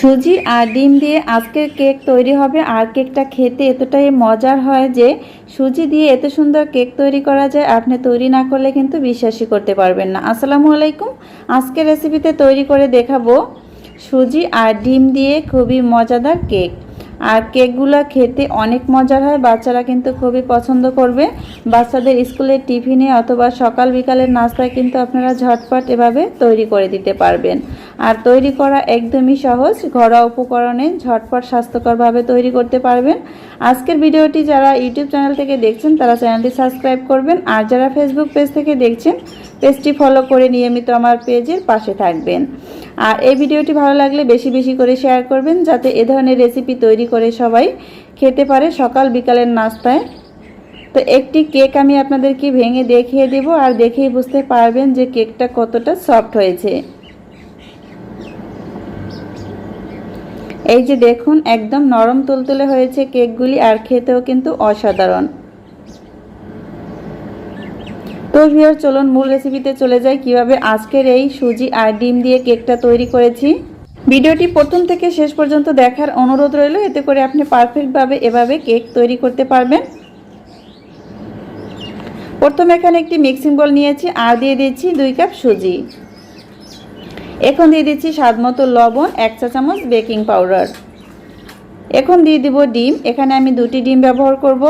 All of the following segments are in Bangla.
সুজি আর ডিম দিয়ে আজকের কেক তৈরি হবে। আর কেকটা খেতে এতটাই মজার হয় যে, সুজি দিয়ে এত সুন্দর কেক তৈরি করা যায়, আপনি তৈরি না করলে কিন্তু বিশ্বাসই করতে পারবেন না। আসসালামু আলাইকুম। আজকের রেসিপিতে তৈরি করে দেখাবো সুজি আর ডিম দিয়ে খুবই মজাদার কেক। আর কেকগুলো খেতে অনেক মজার হয়। বাচ্চারা কিন্তু খুবই পছন্দ করবে। বাচ্চাদের স্কুলের টিফিনে অথবা সকাল বিকালের নাস্তায় কিন্তু আপনারা ঝটপট এভাবে তৈরি করে দিতে পারবেন। আর তৈরি করা একদমই সহজ। ঘরোয়া উপকরণে ঝটপট স্বাস্থ্যকরভাবে তৈরি করতে পারবেন। আজকের ভিডিওটি যারা ইউটিউব চ্যানেল থেকে দেখছেন, তারা চ্যানেলটি সাবস্ক্রাইব করবেন। আর যারা ফেসবুক পেজ থেকে দেখছেন পেজটি ফলো করে নিয়মিত আমার পেজের পাশে থাকবেন। আর এই ভিডিওটি ভালো লাগলে বেশি বেশি করে শেয়ার করবেন, যাতে এ ধরনের রেসিপি তৈরি করে সবাই খেতে পারে সকাল বিকালের নাস্তায়। তো একটি কেক আমি আপনাদেরকে ভেঙে দেখিয়ে দেব, আর দেখেই বুঝতে পারবেন যে কেকটা কতটা সফট হয়েছে। এই যে দেখুন, একদম নরম তুলতুলে হয়েছে কেকগুলি আর খেতেও কিন্তু অসাধারণ। তো ভিওর চলুন মূল রেসিপিতে চলে যাই। কীভাবে আজকের এই সুজি আর ডিম দিয়ে কেকটা তৈরি করেছি। ভিডিওটি প্রথম থেকে শেষ পর্যন্ত দেখার অনুরোধ রইল। এতে করে আপনি পারফেক্টভাবে এভাবে কেক তৈরি করতে পারবেন। প্রথমে এখানে একটি মিক্সিং বল নিয়েছি। আর দিয়ে দিচ্ছি দুই কাপ সুজি। এখন দিয়ে দিচ্ছি স্বাদ মতো লবণ, এক চা চামচ বেকিং পাউডার এখন দিয়ে দিব ডিম। এখানে আমি দুটি ডিম ব্যবহার করব।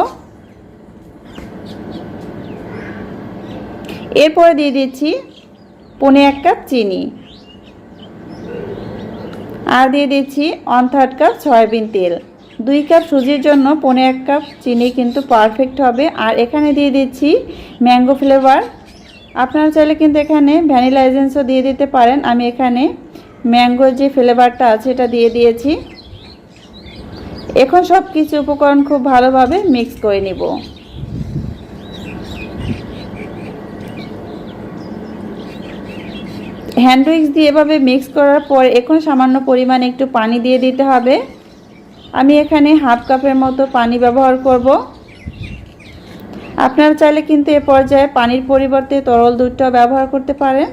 এরপরে দিয়ে দিচ্ছি পনে এক কাপ চিনি। আর দিয়ে দিচ্ছি ওয়ান থার্ড কাপ সয়াবিন তেল। দুই কাপ সুজির জন্য পনে এক কাপ চিনি কিন্তু পারফেক্ট হবে। আর এখানে দিয়ে দিচ্ছি ম্যাঙ্গো ফ্লেভার আপনারা চাইলে কিন্তু এখানে ভ্যানিলা এজেন্সও দিয়ে দিতে পারেন। আমি এখানে ম্যাঙ্গোর যে ফ্লেভারটা আছে, এটা দিয়ে দিয়েছি। এখন সব কিছু উপকরণ খুব ভালোভাবে মিক্স করে নিব। হ্যান্ড উইক্স দিয়ে এভাবে মিক্স করার পর এখন সামান্য পরিমাণে একটু পানি দিয়ে দিতে হবে। আমি এখানে হাফ কাপের মতো পানি ব্যবহার করব। আপনারা চাইলে কিন্তু এ পর্যায়ে পানির পরিবর্তে তরল দুধটাও ব্যবহার করতে পারেন।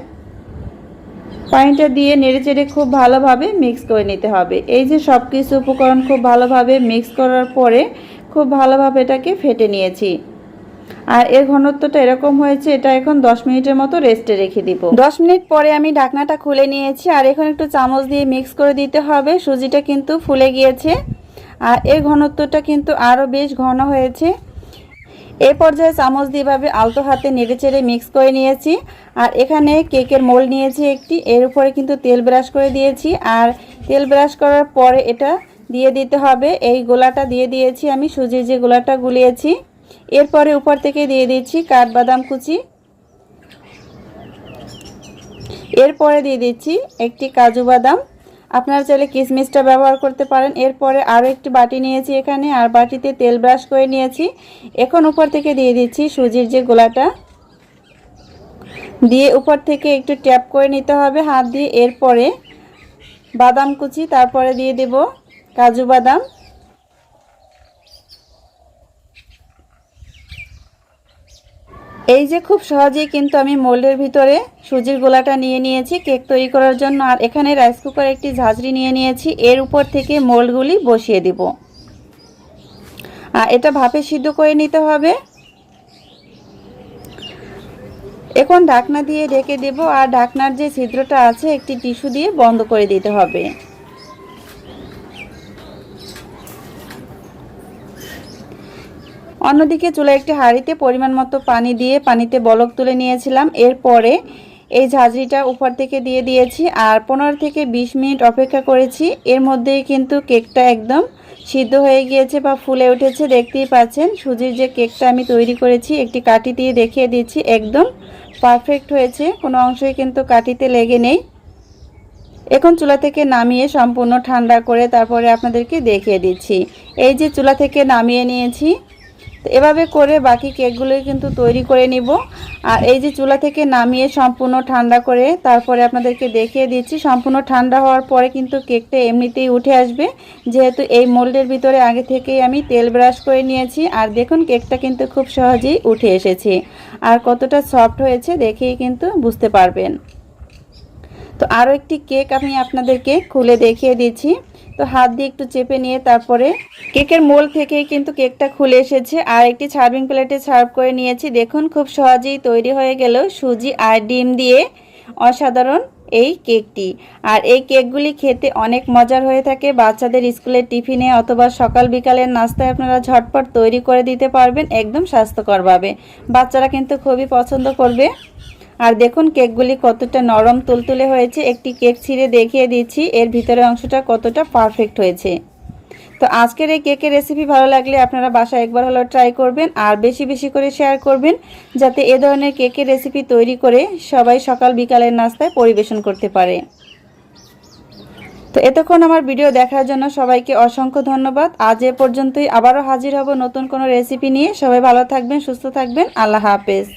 পানিটা দিয়ে নেড়ে চেড়ে খুব ভালোভাবে মিক্স করে নিতে হবে। এই যে সব কিছু উপকরণ খুব ভালোভাবে মিক্স করার পরে খুব ভালোভাবে এটাকে ফেটে নিয়েছি। আর এর ঘনত্বটা এরকম হয়েছে, এটা এখন 10 মিনিটের মতো রেস্টে রেখে দিব। 10 মিনিট পরে আমি ঢাকনাটা খুলে নিয়েছি, আর এখন একটু চামচ দিয়ে মিক্স করে দিতে হবে, সুজিটা কিন্তু ফুলে গিয়েছে। আর এর ঘনত্বটা কিন্তু আরও বেশ ঘন হয়েছে। এ পর্যায়ে চামচ দিয়েভাবে আলতো হাতে নেড়ে চেড়ে মিক্স করে নিয়েছি। আর এখানে কেকের মোল নিয়েছি একটি, এর উপরে কিন্তু তেল ব্রাশ করে দিয়েছি। আর তেল ব্রাশ করার পরে এটা দিয়ে দিতে হবে, এই গোলাটা দিয়ে দিয়েছি আমি সুজির যে গোলাটা গুলিয়েছি। এরপরে উপর থেকে দিয়ে দিচ্ছি কাঠবাদাম কুচি। এরপরে দিয়ে দিচ্ছি একটি কাজু বাদাম। আপনারা চাইলে কিশমিশটা ব্যবহার করতে পারেন। এরপরে আরও একটি বাটি নিয়েছি এখানে, আর বাটিতে তেল ব্রাশ করে নিয়েছি। এখন উপর থেকে দিয়ে দিচ্ছি সুজির যে গোলাটা। দিয়ে উপর থেকে একটু ট্যাপ করে নিতে হবে হাত দিয়ে। এরপরে বাদাম কুচি, তারপরে দিয়ে দেব কাজু বাদাম। এই যে খুব সহজেই কিন্তু আমি মোল্ডের ভিতরে সুজির গোলাটা নিয়ে নিয়েছি, কেক তৈরি করার জন্য। আর এখানে রাইস কুকার একটি ঝাঁঝরি নিয়ে নিয়েছি, এর উপর থেকে মোল্ডগুলি বসিয়ে দিব। আর এটা ভাপে সিদ্ধ করে নিতে হবে। এখন ঢাকনা দিয়ে ঢেকে দেব, আর ঢাকনার যে ছিদ্রটা আছে, একটি টিস্যু দিয়ে বন্ধ করে দিতে হবে। অন্যদিকে চুলা একটি হাঁড়িতে পরিমাণ মতো পানি দিয়ে পানিতে বলক তুলে নিয়েছিলাম। এরপরে এই ঝাঁঝরিটা উপর থেকে দিয়ে দিয়েছি আর পনেরো থেকে ২০ মিনিট অপেক্ষা করেছি। এর মধ্যেই কিন্তু কেকটা একদম সিদ্ধ হয়ে গিয়েছে বা ফুলে উঠেছে, দেখতেই পাচ্ছেন। সুজির যে কেকটা আমি তৈরি করেছি, একটি কাটি দিয়ে দেখিয়ে দিচ্ছি, একদম পারফেক্ট হয়েছে। কোনো অংশই কিন্তু কাটিতে লেগে নেই। এখন চুলা থেকে নামিয়ে সম্পূর্ণ ঠান্ডা করে তারপরে আপনাদেরকে দেখিয়ে দিচ্ছি। এই যে চুলা থেকে নামিয়ে নিয়েছি তো এভাবে করে বাকি কেকগুলোই কিন্তু তৈরি করে নিব। আর এই যে চুলা থেকে নামিয়ে সম্পূর্ণ ঠান্ডা করে তারপরে আপনাদেরকে দেখিয়ে দিচ্ছি, সম্পূর্ণ ঠান্ডা হওয়ার পরে কিন্তু কেকটা এমনিতেই উঠে আসবে। যেহেতু এই মোল্ডের ভিতরে আগে থেকেই আমি তেল ব্রাশ করে নিয়েছি, আর দেখুন কেকটা কিন্তু খুব সহজেই উঠে এসেছে। আর কতটা সফট হয়েছে দেখেই কিন্তু বুঝতে পারবেন। তো আরও একটি কেক আমি আপনাদেরকে খুলে দেখিয়ে দিচ্ছি। তো হাত দিয়ে একটু চেপে নিয়ে তারপরে কেকের মোল থেকেই কিন্তু কেকটা খুলে এসেছে। আর একটি সার্ভিং প্লেটে সার্ভ করে নিয়েছি। দেখুন, খুব সহজেই তৈরি হয়ে গেল সুজি আর ডিম দিয়ে অসাধারণ এই কেকটি। আর এই কেকগুলি খেতে অনেক মজার হয়ে থাকে। বাচ্চাদের স্কুলের টিফিনে অথবা সকাল বিকালের নাস্তায় আপনারা ঝটপট তৈরি করে দিতে পারবেন একদম স্বাস্থ্যকরভাবে। বাচ্চারা কিন্তু খুবই পছন্দ করবে। আর দেখুন কেকগুলি কতটা নরম তুলতুলে হয়েছে। একটি কেক ছিঁড়ে দেখিয়ে দিচ্ছি, এর ভিতরের অংশটা কতটা পারফেক্ট হয়েছে। তো আজকের এই কেকের রেসিপি ভালো লাগলে আপনারা বাসায় একবার হলেও ট্রাই করবেন আর বেশি বেশি করে শেয়ার করবেন, যাতে এ ধরনের কেকের রেসিপি তৈরি করে সবাই সকাল বিকালের নাস্তায় পরিবেশন করতে পারে। তো এতক্ষণ আমার ভিডিও দেখার জন্য সবাইকে অসংখ্য ধন্যবাদ। আজ এ পর্যন্তই আবারও হাজির হব নতুন কোনো রেসিপি নিয়ে। সবাই ভালো থাকবেন, সুস্থ থাকবেন। আল্লাহ হাফেজ।